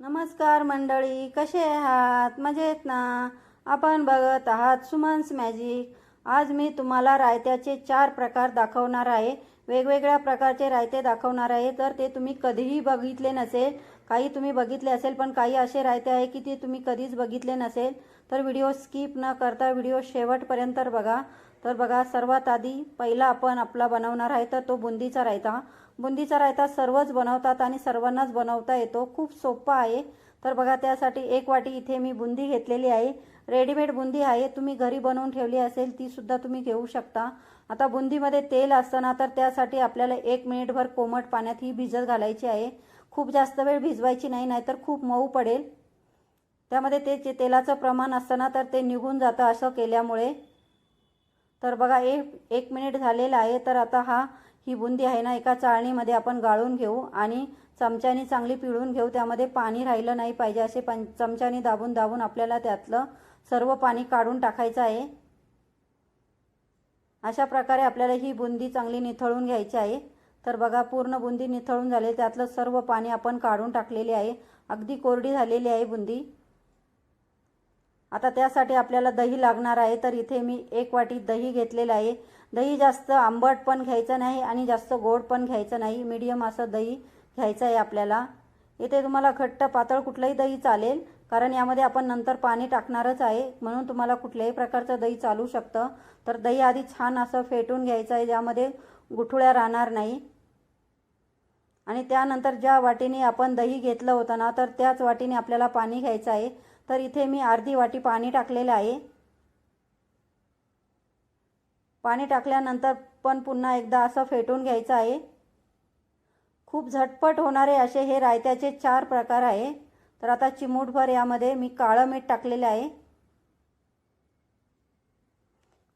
नमस्कार मंडळी कसे आहात? मजेत ना? आपण बघत आहात सुमन्स मॅजिक. आज मी तुम्हाला रायत्याचे चार प्रकार दाखवणार आहे. वेगवेगळ्या प्रकारचे रायते दाखवणार आहे. तर ते तुम्ही कधीही बघितले नसेल काही तुम्ही बघितले असेल पण काही असे रायते आहे की ते तुम्ही कधीच बघितले नसेल तर व्हिडिओ स्किप न करता व्हिडिओ शेवटपर्यंत बघा. तर बघा सर्वात आधी पहिला आपण आपला बनवणार आहे तर तो बुंदीचा रायता. बुंदीचा रायता सर्वच बनवतात आणि सर्वांनाच बनवता येतो. खूप सोपा आहे. तर बघा त्यासाठी एक वाटी इथे मी बुंदी घेतलेली आहे. रेडीमेड बुंदी आहे. तुम्ही घरी बनवून ठेवली असेल ती सुद्धा तुम्ही घेऊ शकता. आता बुंदीमध्ये तेल असतं ना तर त्यासाठी आपल्याला एक मिनिटभर कोमट पाण्यात ही भिजत घालायची आहे. खूप जास्त वेळ भिजवायची नाही नाहीतर खूप मऊ पडेल. त्यामध्ये ते जे तेलाचं प्रमाण असतं ना तर ते निघून जातं असं केल्यामुळे. तर बघा एक एक मिनिट झालेला आहे. तर आता हा ही बुंदी आहे ना एका चाळणीमध्ये आपण गाळून घेऊ आणि चमच्यानी चांगली पिळून घेऊ. त्यामध्ये पाणी राहिलं नाही पाहिजे. असे पं चमच्यानी दाबून दाबून आपल्याला त्यातलं सर्व पाणी काढून टाकायचं आहे. अशा प्रकारे आपल्याला ही बुंदी चांगली निथळून घ्यायची आहे. तर बघा पूर्ण बुंदी निथळून झाली. त्यातलं सर्व पाणी आपण काढून टाकलेले आहे. अगदी कोरडी झालेली आहे बुंदी. आता त्यासाठी आपल्याला दही लागणार आहे. तर इथे मी एक वाटी दही घेतलेलं आहे. दही जास्त आंबट पण घ्यायचं नाही आणि जास्त गोड पण घ्यायचं नाही. मीडियम असं दही घ्यायचं आहे आपल्याला. इथे तुम्हाला घट्ट पातळ कुठलंही दही चालेल कारण यामध्ये आपण नंतर पाणी टाकणारच आहे. म्हणून तुम्हाला कुठल्याही प्रकारचं दही चालू शकतं. तर दही आधी छान असं फेटून घ्यायचं आहे ज्यामध्ये गुठुळ्या राहणार नाही. आणि त्यानंतर ज्या वाटीने आपण दही घेतलं होतं ना तर त्याच वाटीने आपल्याला पाणी घ्यायचं आहे. तर इथे मी अर्धी वाटी पाणी टाकलेलं आहे. पाणी टाकल्यानंतर पण पुन्हा एकदा असं फेटून घ्यायचं आहे. खूप झटपट होणारे असे हे रायत्याचे चार प्रकार आहे. तर आता चिमूटभर यामध्ये मी काळं मीठ टाकलेलं आहे.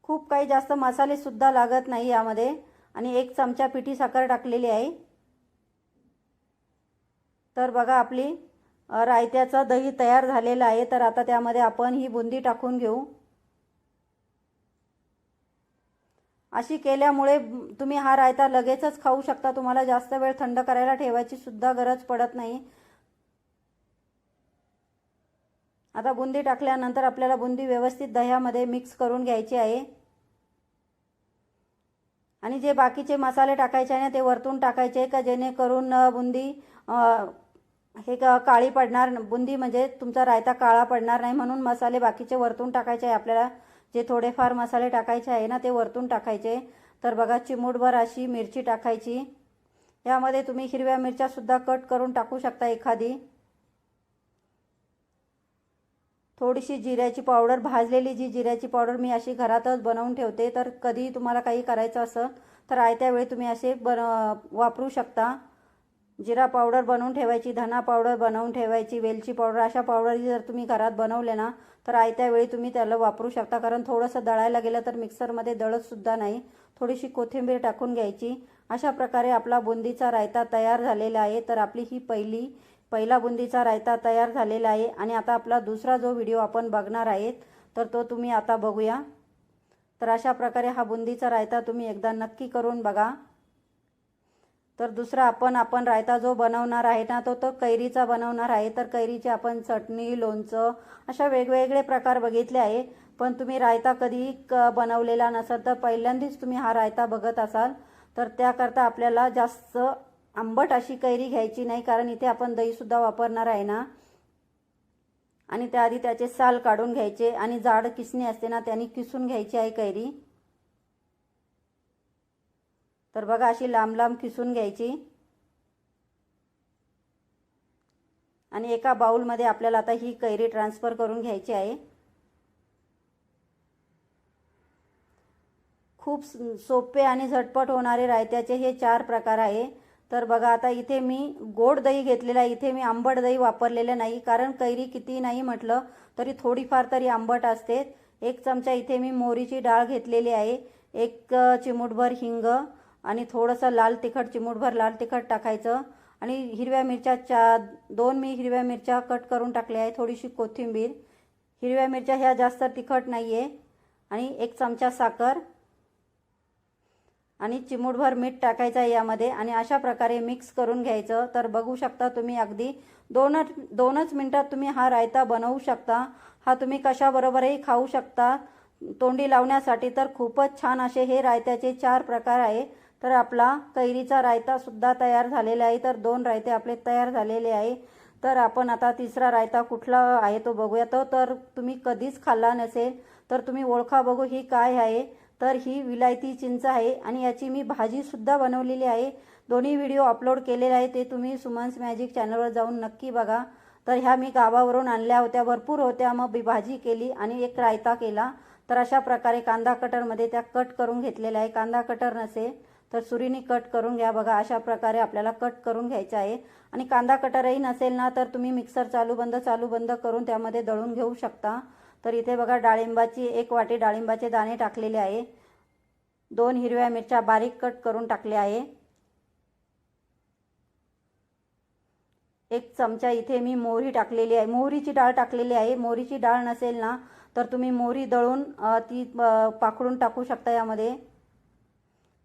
खूप काही जास्त मसालेसुद्धा लागत नाही यामध्ये. आणि एक चमचा पिठी साखर टाकलेली आहे. तर बघा आपली रायत्याचं दही तयार झालेलं आहे. तर आता त्यामध्ये आपण ही बुंदी टाकून घेऊ. अशी केल्यामुळे तुम्ही हा रायता लगेचच खाऊ शकता. तुम्हाला जास्त वेळ थंड करायला ठेवायची सुद्धा गरज पडत नाही. आता बुंदी टाकल्यानंतर आपल्याला बुंदी व्यवस्थित दह्यामध्ये मिक्स करून घ्यायची आहे. आणि जे बाकीचे मसाले टाकायचे आहे ना ते वरतून टाकायचे का? जेणेकरून बुंदी हे काळी पडणार. बुंदी म्हणजे तुमचा रायता काळा पडणार नाही म्हणून मसाले बाकीचे वरतून टाकायचे आहे आपल्याला. जे थोडेफार मसाले टाकायचे आहे ना ते वरतून टाकायचे. तर बघा चिमूटभर अशी मिरची टाकायची. यामध्ये तुम्ही हिरव्या मिरच्यासुद्धा कट करून टाकू शकता एखादी. थोडीशी जिऱ्याची पावडर भाजलेली जी जिऱ्याची पावडर मी अशी घरातच बनवून ठेवते. तर कधी तुम्हाला काही करायचं असं तर आयत्या वेळी तुम्ही असे बन वापरू शकता. जिरा पावडर बनवून ठेवायची धना पावडर बनवून ठेवायची वेलची पावडर अशा पावडर जर तुम्ही घरात बनवले ना तर आयत्या वेळी तुम्ही त्याला वापरू शकता. कारण थोडंसं दळायला गेलं तर मिक्सरमध्ये दळतसुद्धा नाही. थोडीशी कोथिंबीर टाकून घ्यायची. अशा प्रकारे आपला बुंदीचा रायता तयार झालेला आहे. तर आपली ही पहिली पहिला बुंदीचा रायता तयार झालेला आहे. आणि आता आपला दुसरा जो व्हिडिओ आपण बघणार आहेत तर तो तुम्ही आता बघूया. तर अशा प्रकारे हा बुंदीचा रायता तुम्ही एकदा नक्की करून बघा. तर दुसरा आपण आपण रायता जो बनवणार आहे ना तो तो कैरीचा बनवणार आहे. तर कैरीची आपण चटणी लोणचं अशा वेगवेगळे प्रकार बघितले आहे. पण तुम्ही रायता कधी क बनवलेला नसेल तर पहिल्यांदाच तुम्ही हा रायता बघत असाल. तर त्याकरता आपल्याला जास्त आंबट अशी कैरी घ्यायची नाही कारण इथे आपण दहीसुद्धा वापरणार आहे ना. आणि त्याआधी त्याचे साल काढून घ्यायचे आणि जाड किसणी असते ना त्यांनी किसून घ्यायची आहे कैरी. तर बघा अशी लांब लांब किसून घ्यायची. आणि एका बाऊलमध्ये आपल्याला आता ही कैरी ट्रान्सफर करून घ्यायची आहे. खूप सोपे आणि झटपट होणारे रायत्याचे हे चार प्रकार आहे. तर बघा आता इथे मी गोड दही घेतलेलं आहे. इथे मी आंबट दही वापरलेलं नाही कारण कैरी किती नाही म्हटलं तरी थोडीफार तरी आंबट असते. एक चमचा इथे मी मोहरीची डाळ घेतलेली आहे. एक चिमूटभर हिंग आणि थोडंसं लाल तिखट चिमूटभर लाल तिखट टाकायचं. आणि हिरव्या मिरच्या चा दोन मी हिरव्या मिरच्या कट करून टाकल्या आहे थोडीशी कोथिंबीर. हिरव्या मिरच्या ह्या जास्त तिखट नाही आहे आणि एक चमचा साखर. आणि चिमूटभर मीठ टाकायचं आहे यामध्ये. आणि अशा प्रकारे मिक्स करून घ्यायचं. तर बघू शकता तुम्ही अगदी दोनच दोनच मिनटात तुम्ही हा रायता बनवू शकता. हा तुम्ही कशाबरोबरही खाऊ शकता. तोंडी लावण्यासाठी तर खूपच छान असे हे रायत्याचे चार प्रकार आहे. तर आपला कैरीचा रायतासुद्धा तयार झालेला आहे. तर दोन रायते आपले तयार झालेले आहे. तर आपण आता तिसरा रायता कुठला आहे तो बघूया. तो तर तुम्ही कधीच खाल्ला नसेल तर तुम्ही ओळखा बघू ही काय आहे. तर ही विलायती चिंच आहे आणि याची मी भाजीसुद्धा बनवलेली आहे. दोन्ही व्हिडिओ अपलोड केलेले आहे ते तुम्ही सुमन्स मॅजिक चॅनलवर जाऊन नक्की बघा. तर ह्या मी गावावरून आणल्या होत्या भरपूर होत्या. मग भाजी केली आणि एक रायता केला. तर अशा प्रकारे कांदा कटरमध्ये त्या कट करून घेतलेल्या आहे. कांदा कटर नसेल तर सुरीने कट करून घ्या. बघा अशा प्रकारे आपल्याला कट करून घ्यायचं आहे. आणि कांदा कटरही नसेल ना तर तुम्ही मिक्सर चालू बंद चालू बंद करून त्यामध्ये दळून घेऊ शकता. तर इथे बघा डाळिंबाची एक वाटी डाळिंबाचे दाणे टाकलेले आहे. दोन हिरव्या मिरच्या बारीक कट करून टाकल्या आहे. एक चमचा इथे मी मोहरी टाकलेली आहे. मोहरीची डाळ टाकलेली आहे. मोहरीची डाळ नसेल ना तर तुम्ही मोहरी दळून ती पाखडून पाकडून टाकू शकता यामध्ये.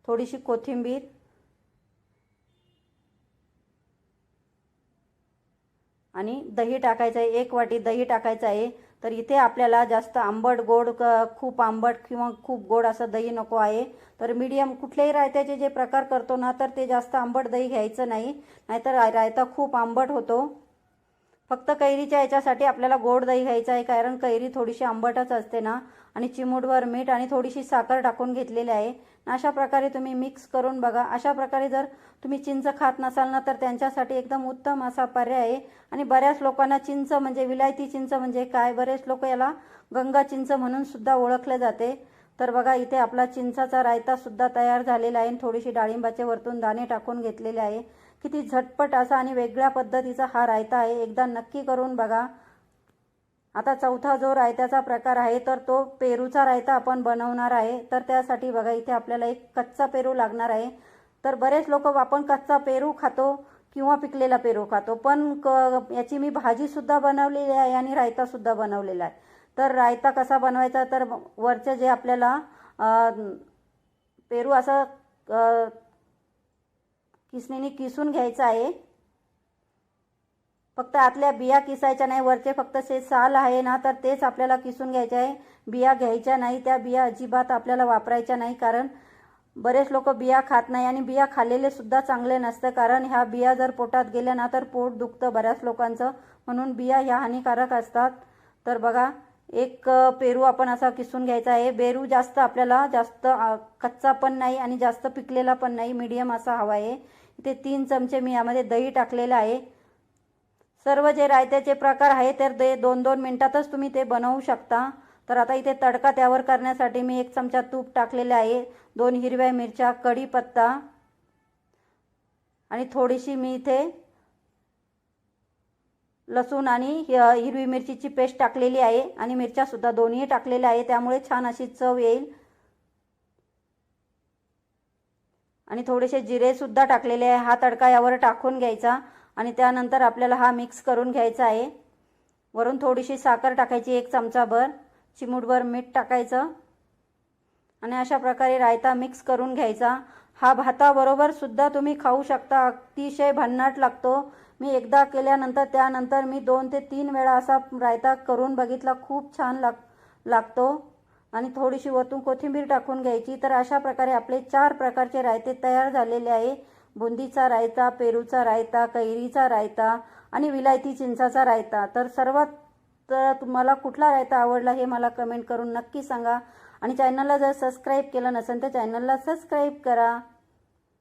थोडीशी कोथिंबीर. आणि दही टाकायचं आहे. एक वाटी दही टाकायचं आहे. तर इथे आपल्याला जास्त आंबट गोड क खूप आंबट किंवा खूप गोड असं दही नको आहे. तर मीडियम कुठल्याही रायत्याचे जे प्रकार करतो ना तर ते जास्त आंबट दही घ्यायचं नाही. नाहीतर रायता खूप आंबट होतो. फक्त कैरीच्या याच्यासाठी आपल्याला गोड दही घ्यायचं आहे कारण कैरी थोडीशी आंबटच असते ना. आणि चिमूटभर मीठ आणि थोडीशी साखर टाकून घेतलेली आहे. अशा प्रकारे तुम्ही मिक्स करून बघा. अशा प्रकारे जर तुम्ही चिंच खात नसाल ना तर त्यांच्यासाठी एकदम उत्तम असा पर्याय आहे. आणि बऱ्याच लोकांना चिंच म्हणजे विलायती चिंच म्हणजे काय? बरेच लोक याला गंगा चिंच म्हणून सुद्धा ओळखले जाते. तर बघा इथे आपला चिंचाचा रायता सुद्धा तयार झालेला आहे. आणि थोडीशी डाळिंबाचे वरतून दाणे टाकून घेतलेले आहे. किती झटपट असा आणि वेगळ्या पद्धतीचा हा रायता आहे. एकदा नक्की करून बघा. आता चौथा जो रायत्याचा प्रकार आहे तर तो पेरूचा रायता आपण बनवणार आहे. तर त्यासाठी बघा इथे आपल्याला एक कच्चा पेरू लागणार आहे. तर बरेच लोक आपण कच्चा पेरू खातो किंवा पिकलेला पेरू खातो पण क याची मी भाजीसुद्धा बनवलेली आहे आणि रायतासुद्धा बनवलेला आहे. तर रायता कसा बनवायचा? तर वरचं जे आपल्याला पेरू असं किसणीने किसून घ्यायचं आहे? फक्त आतल्या बिया किसायच्या नाही वरचे फक्त से साल आहे ना तर तेच आपल्याला किसून घ्यायचे आहे. बिया घ्यायच्या नाही त्या बिया अजिबात आपल्याला वापरायच्या नाही कारण बरेच लोक बिया खात नाही आणि बिया खाल्लेले सुद्धा चांगले नसतं कारण ह्या बिया जर पोटात गेल्या ना तर पोट दुखतं बऱ्याच लोकांचं. म्हणून बिया ह्या हानिकारक असतात. तर बघा एक पेरू आपण असा किसून घ्यायचा आहे. बेरू जास्त आपल्याला जास्त कच्चा पण नाही आणि जास्त पिकलेला पण नाही. मीडियम असा हवा आहे. इथे तीन चमचे मी यामध्ये दही टाकलेलं आहे. सर्व जे रायत्याचे प्रकार आहे तर ते दोन दोन मिनटातच तुम्ही ते बनवू शकता. तर आता इथे तडका त्यावर करण्यासाठी मी एक चमचा तूप टाकलेले आहे. दोन हिरव्या मिरच्या कढीपत्ता आणि थोडीशी मी इथे लसूण आणि हिरवी मिरचीची पेस्ट टाकलेली आहे आणि मिरच्यासुद्धा दोन्ही टाकलेल्या आहे त्यामुळे छान अशी चव येईल. आणि थोडेसे जिरेसुद्धा टाकलेले आहे. हा तडका यावर टाकून घ्यायचा आणि त्यानंतर आपल्याला हा मिक्स करून घ्यायचा आहे. वरून थोडीशी साखर टाकायची एक चमचाभर. चिमूटभर मीठ टाकायचं. आणि अशा प्रकारे रायता मिक्स करून घ्यायचा. हा भाताबरोबर सुद्धा तुम्ही खाऊ शकता. अतिशय भन्नाट लागतो. मी एकदा केल्यानंतर त्यानंतर मी दोन ते तीन वेळा असा रायता करून बघितला. खूप छान लाग लागतो. आणि थोडीशी वरतून कोथिंबीर टाकून घ्यायची. तर अशा प्रकारे आपले चार प्रकारचे रायते तयार झालेले आहे. बुंदीचा रायता पेरूचा रायता कैरीचा रायता आणि विलायती चिंचाचा रायता. तर सर्वात तर तुम्हाला कुठला रायता आवडला हे मला कमेंट करून नक्की सांगा. आणि चॅनलला जर सबस्क्राईब केलं नसेल तर चॅनलला सबस्क्राईब करा.